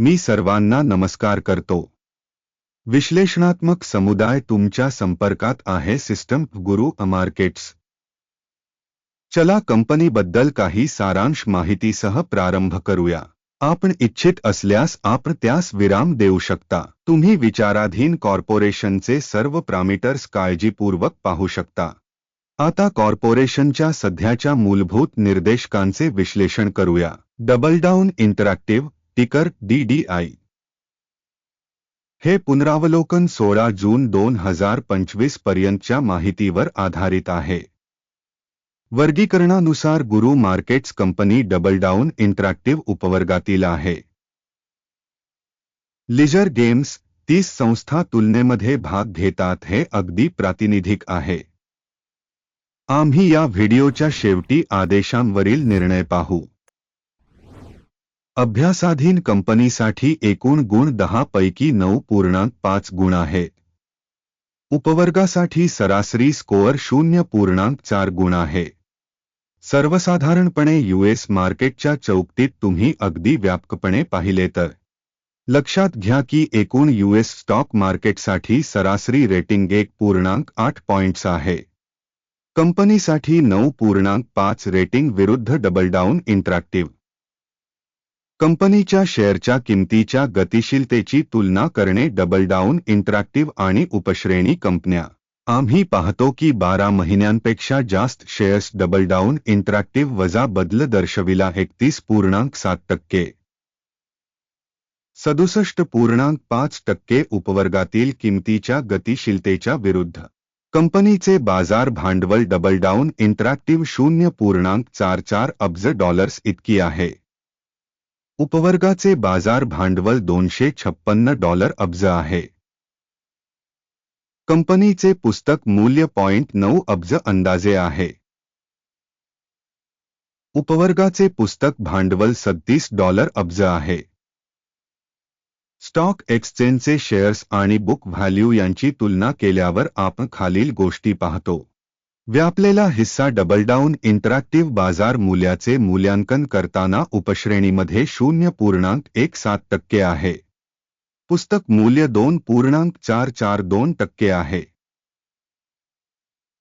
मी सर्वांना नमस्कार करतो. विश्लेषणात्मक समुदाय तुमच्या संपर्कात आहे सिस्टम गुरु मार्केट्स चला कंपनीबद्दल काही सारांश माहितीसह प्रारंभ करूया. आपण इच्छित असल्यास आपण त्यास विराम देऊ शकता. तुम्ही विचाराधीन कॉर्पोरेशनचे सर्व पॅरामीटर्स काळजीपूर्वक पाहू शकता. आता कॉर्पोरेशनच्या सध्याच्या मूलभूत निर्देशकांचे विश्लेषण करूया. डबल डाऊन इंटरॅक्टिव्ह टिकर डीडीआय हे पुनरावलोकन सोळा जून दोन हजार पंचवीस पर्यंतच्या माहितीवर आधारित आहे. वर्गीकरणानुसार Guru markets company double down interactive उपवर्गातील आहे. लिजर गेम्स तीस संस्था तुलनेमध्ये भाग घेतात हे अगदी प्रातिनिधिक आहे. आम्ही या व्हिडिओच्या शेवटी आदेशांवरील निर्णय पाहू. अभ्यासाधीन कंपनीसाठी एकूण गुण दहा पैकी नऊ पूर्णांक पाच गुण आहे उपवर्गासाठी सरासरी स्कोअर शून्य पूर्णांक चार गुण आहे. सर्वसाधारणपणे यूएस मार्केटच्या चौकटीत तुम्ही अगदी व्यापकपणे पाहिले तर. लक्षात घ्या की एकूण यूएस स्टॉक मार्केटसाठी सरासरी रेटिंग एक पूर्णांक आठ पॉइंट्स आहे. कंपनीसाठी नऊ पूर्णांक पाच रेटिंग विरुद्ध डबल डाऊन इंटरॅक्टिव्ह. कंपनीच्या शेअरच्या किमतीच्या गतिशीलतेची तुलना करणे डबल डाऊन, इंटरॅक्टिव्ह आणि उपश्रेणी कंपन्या. आम्ही पाहतो की बारा महिन्यांपेक्षा जास्त शेअर्स डबल डाऊन, इंटरॅक्टिव्ह वजा बदल दर्शविला एकतीस पूर्णांक सात टक्के. सदुसष्ट पूर्णांक पाच टक्के उपवर्गातील किमतीच्या गतिशीलतेच्या विरुद्ध. कंपनीचे बाज़ार भांडवल डबल डाऊन, इंटरॅक्टिव्ह शून्य पूर्णांक चार चार अब्ज डॉलर्स इतकी आहे. उपवर्गाचे बाजार भांडवल दोनशे छप्पन्न डॉलर अब्ज आहे. कंपनीचे पुस्तक मूल्य पॉइंट नऊ अब्ज अंदाजे आहे. उपवर्गाचे पुस्तक भांडवल सत्तीस डॉलर अब्ज आहे. स्टॉक एक्सचेंजचे शेअर्स आणि बुक व्हॅल्यू यांची तुलना केल्यावर आपण खालील गोष्टी पाहतो. व्यापलेला हिस्सा डबल डाऊन इंटरॅक्टिव्ह बाजार मूल्याचे मूल्यांकन करताना उपश्रेणीमध्ये शून्य पूर्णांक एक सात टक्के आहे. पुस्तक मूल्य दोन पूर्णांक चार चार दोन टक्के आहे.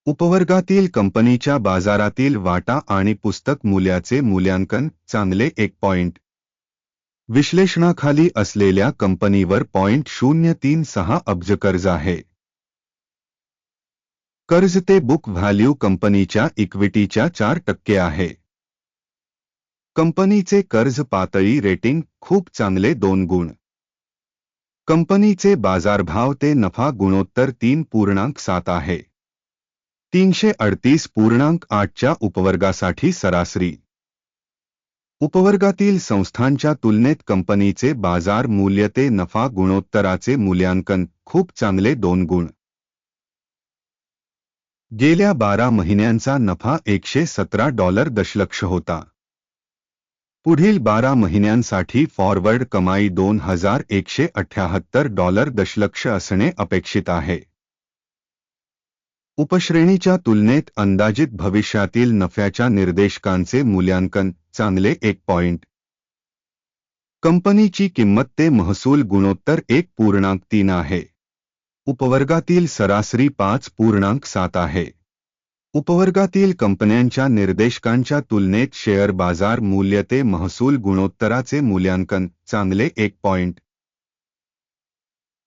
उपवर्गातील कंपनीच्या बाजारातील वाटा आणि पुस्तक मूल्याचे मूल्यांकन चांगले एक पॉइंट विश्लेषणाखाली असलेल्या कंपनीवर पॉइंट शून्य तीन सहा अब्ज कर्ज आहे. कर्ज ते बुक व्हॅल्यू कंपनीच्या इक्विटीच्या चार टक्के आहे. कंपनीचे कर्ज पातळी रेटिंग खूप चांगले दोन गुण. कंपनीचे बाजारभाव ते नफा गुणोत्तर तीन पूर्णांक सात आहे. तीनशे अडतीस पूर्णांक आठच्या उपवर्गासाठी सरासरी. उपवर्गातील संस्थांच्या तुलनेत कंपनीचे बाजार मूल्य ते नफा गुणोत्तराचे मूल्यांकन खूप चांगले दोन गुण. गेल्या बारा महिन्यांचा नफा एकशे सतरा डॉलर दशलक्ष होता. पुढील बारा महिन्यांसाठी फॉरवर्ड कमाई दोन हज़ार एकशे अठ्याहत्तर डॉलर दशलक्ष असणे अपेक्षित आहे. उपश्रेणीच्या तुलनेत अंदाजित भविष्यातील नफ्याच्या निर्देशकांचे मूल्यांकन चांगले एक पॉइंट. कंपनीची किंमत ते महसूल गुणोत्तर एक पूर्णांक तीन आहे. उपवर्गातील सरासरी पाच पूर्णांक सात आहे. उपवर्गातील कंपन्यांच्या निर्देशकांच्या तुलनेत शेअर बाजार मूल्य ते महसूल गुणोत्तराचे मूल्यांकन चांगले एक पॉइंट.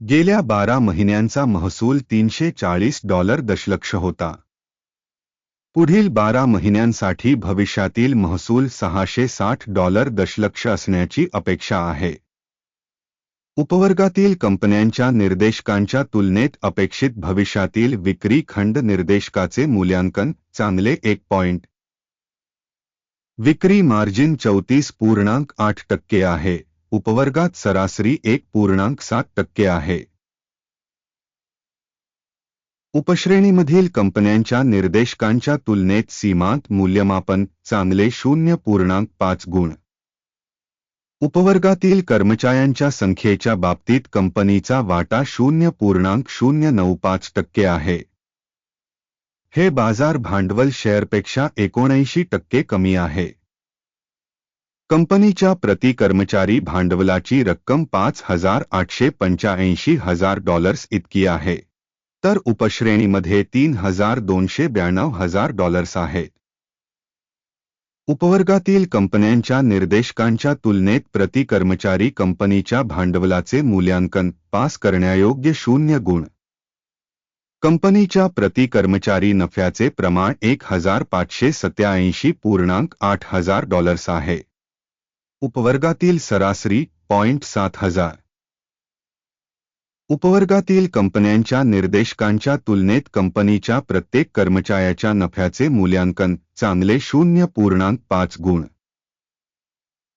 गेल्या बारा महिन्यांचा महसूल तीनशे चाळीस डॉलर दशलक्ष होता. पुढील बारा महिन्यांसाठी भविष्यातील महसूल सहाशे साठ डॉलर दशलक्ष असण्याची अपेक्षा आहे. उपवर्गातील कंपन्यांच्या निर्देशकांच्या तुलनेत अपेक्षित भविष्यातील विक्री खंड निर्देशकाचे मूल्यांकन चांगले एक पॉइंट विक्री मार्जिन चौतीस पूर्णांक आठ टक्के आहे. उपवर्गात सरासरी एक पूर्णांक सात टक्के आहे. उपश्रेणीमधील कंपन्यांच्या निर्देशकांच्या तुलनेत सीमांत मूल्यमापन चांगले शून्य पूर्णांक पाच गुण. उपवर्गातील कर्मचाऱ्यांच्या संख्येच्या बाबतीत कंपनीचा वाटा शून्य पूर्णांक शून्य नऊ पाच टक्के आहे. हे बाजार भांडवल शेअरपेक्षा एकोणऐंशी टक्के कमी आहे. कंपनीच्या प्रति कर्मचारी भांडवलाची रक्कम पाच हजार आठशे पंच्याऐंशी हजार डॉलर्स इतकी आहे. तर उपश्रेणीमध्ये तीन हजार दोनशे ब्याण्णव हजार डॉलर्स आहेत. उपवर्गातील कंपन्यांच्या निर्देशकांच्या तुलनेत प्रति कर्मचारी कंपनीच्या भांडवलाचे मूल्यांकन पास करण्यायोग्य शून्य गुण. कंपनीच्या प्रति कर्मचारी नफ्याचे प्रमाण एक हजार पाचशे सत्याऐंशी पूर्णांक आठ हजार डॉलर्स आहे. उपवर्गातील सरासरी पॉइंट सात हजार. उपवर्गातील कंपन्यांच्या निर्देशकांच्या तुलनेत कंपनीच्या प्रत्येक कर्मचाऱ्याच्या नफ्याचे मूल्यांकन चांगले शून्य पूर्णांक पाच गुण.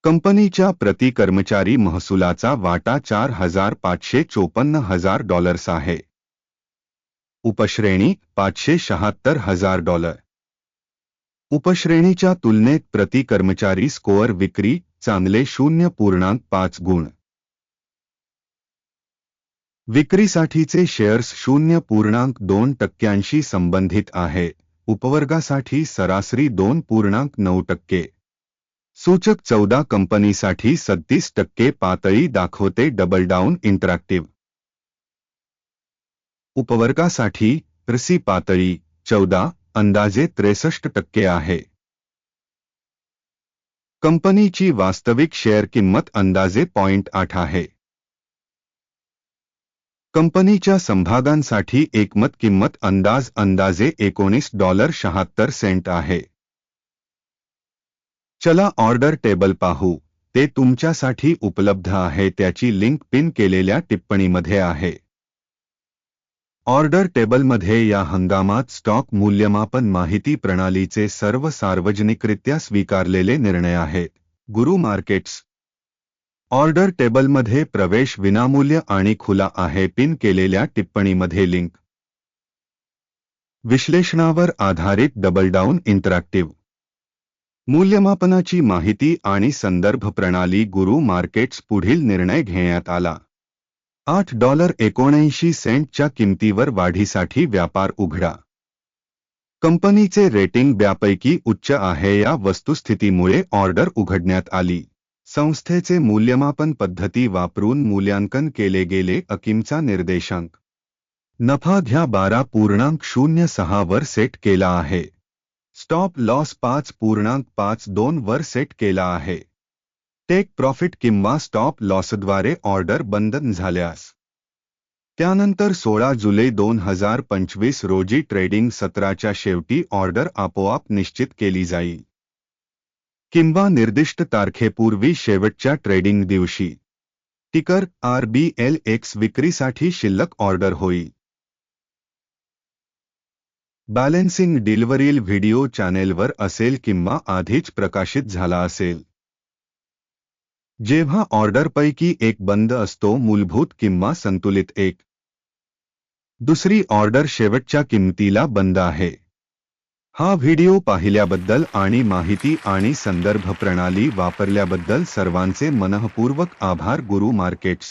कंपनीच्या प्रति कर्मचारी महसुलाचा वाटा चार हजार पाचशे चोपन्न हजार डॉलर्स आहे. उपश्रेणी पाचशे शहात्तर हजार डॉलर. उपश्रेणीच्या तुलनेत प्रति कर्मचारी स्कोअर विक्री चांगले शून्य पूर्णांक पाच गुण. विक्रीसाठीचे शेअर्स शून्य पूर्णांक दोन टक्क्यांशी संबंधित आहे. उपवर्गासाठी सरासरी दोन पूर्णांक नऊ टक्के. सूचक चौदा कंपनीसाठी सत्तीस टक्के पातळी दाखवते डबल डाऊन इंटरॅक्टिव्ह उपवर्गासाठी रसी पातळी चौदा अंदाजे त्रेसष्ट टक्के आहे. कंपनीची वास्तविक शेअर किंमत अंदाजे पॉइंट आठ आहे. कंपनीच्या समभागांसाठी एकमत किंमत अंदाज अंदाजे एकोणीस डॉलर शहात्तर सेंट आहे. चला ऑर्डर टेबल पाहू. ते तुमच्यासाठी उपलब्ध आहे त्याची लिंक पिन केलेल्या टिप्पणीमध्ये आहे. ऑर्डर टेबलमध्ये या हंगामात स्टॉक मूल्यमापन माहिती प्रणालीचे सर्व सार्वजनिकरित्या स्वीकारलेले निर्णय आहेत. गुरु मार्केट्स ऑर्डर टेबलमध्ये प्रवेश विनामूल्य आणि खुला आहे पिन केलेल्या टिप्पणीमध्ये लिंक. विश्लेषणावर आधारित डबल डाऊन इंटरॅक्टिव्ह. मूल्यमापनाची माहिती आणि संदर्भ प्रणाली गुरु मार्केट्स पुढील निर्णय घेण्यात आला. आठ डॉलर एकोणऐंशी सेंटच्या किंमतीवर वाढीसाठी व्यापार उघडा. कंपनीचे रेटिंग ब्यापैकी उच्च आहे या वस्तुस्थितीमुळे ऑर्डर उघडण्यात आली. संस्थेचे मूल्यमापन पद्धती वापरून मूल्यांकन केले गेले अकिमचा निर्देशांक. नफा घ्या बारा पूर्णांक शून्य सहा वर सेट केला आहे. स्टॉप लॉस पाच पूर्णांक पाच दोन वर सेट केला आहे. टेक प्रॉफिट किंवा स्टॉप लॉसद्वारे ऑर्डर बंधन झाल्यास. त्यानंतर सोळा जुलै दोन हजार पंचवीस रोजी ट्रेडिंग सत्राच्या शेवटी ऑर्डर आपोआप निश्चित केली जाईल. किंवा निर्दिष्ट तारखेपूर्वी शेवटच्या ट्रेडिंग दिवशी. टिकर, आर बी एल एक्स विक्रीसाठी शिल्लक ऑर्डर होईल बॅलेन्सिंग डिलिव्हरील व्हिडिओ चॅनेलवर असेल किंवा आधीच प्रकाशित झाला असेल. जेव्हा ऑर्डरपैकी एक बंद असतो, मूलभूत किंवा संतुलित एक. दुसरी ऑर्डर शेवटच्या किंमतीला बंद आहे. हा व्हिडिओ पाहिल्याबद्दल आणि माहिती आणि संदर्भ प्रणाली वापरल्याबद्दल सर्वांचे मनःपूर्वक आभार गुरु मार्केट्स.